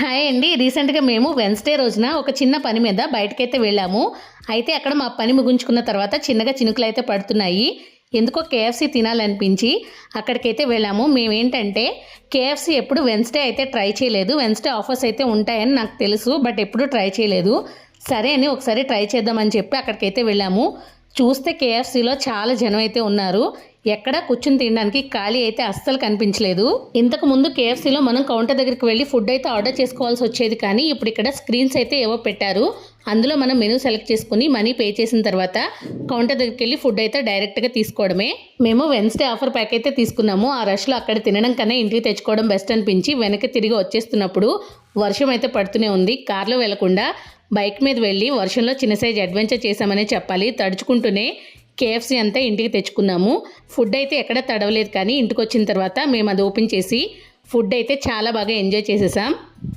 Hi అండి. రీసెంట్గా మేము వెన్స్డే రోజున ఒక చిన్న పని మీద బయటకైతే వెళ్ళాము. అయితే అక్కడ మా పని ముగించుకున్న తర్వాత చిన్నగా చినుకులు అయితే పడుతున్నాయి. ఎందుకో కేఎఫ్సీ తినాలనిపించి అక్కడికైతే వెళ్ళాము. మేమేంటంటే కేఎఫ్సీ ఎప్పుడు వెన్స్డే అయితే ట్రై చేయలేదు. వెన్స్డే ఆఫర్స్ అయితే ఉంటాయని నాకు తెలుసు బట్ ఎప్పుడు ట్రై చేయలేదు. సరే అని ఒకసారి ట్రై చేద్దామని చెప్పి అక్కడికైతే వెళ్ళాము. చూస్తే కేఎఫ్సీలో చాలా జనం అయితే ఉన్నారు. ఎక్కడ కూర్చుని తినడానికి ఖాళీ అయితే అస్సలు కనిపించలేదు. ఇంతకు ముందు కేఎఫ్సీలో మనం కౌంటర్ దగ్గరికి వెళ్ళి ఫుడ్ అయితే ఆర్డర్ చేసుకోవాల్సి వచ్చేది కానీ ఇప్పుడు ఇక్కడ స్క్రీన్స్ అయితే ఏవో పెట్టారు. అందులో మనం మెనూ సెలెక్ట్ చేసుకుని మనీ పే చేసిన తర్వాత కౌంటర్ దగ్గరికి వెళ్ళి ఫుడ్ అయితే డైరెక్ట్గా తీసుకోవడమే. మేము వెన్స్డే ఆఫర్ ప్యాక్ అయితే తీసుకున్నాము. ఆ రష్లో అక్కడ తినడం కన్నా ఇంటికి తెచ్చుకోవడం బెస్ట్ అనిపించి వెనక్కి తిరిగి వచ్చేస్తున్నప్పుడు వర్షం అయితే పడుతూనే ఉంది. కార్లో వెళ్ళకుండా బైక్ మీద వెళ్ళి వర్షంలో చిన్న సైజ్ అడ్వెంచర్ చేశామనే చెప్పాలి. తడుచుకుంటూనే కేఎఫ్సీ అంతా ఇంటికి తెచ్చుకున్నాము. ఫుడ్ అయితే ఎక్కడ తడవలేదు కానీ ఇంటికి వచ్చిన తర్వాత మేము అది ఓపెన్ చేసి ఫుడ్ అయితే చాలా బాగా ఎంజాయ్ చేసేసాం.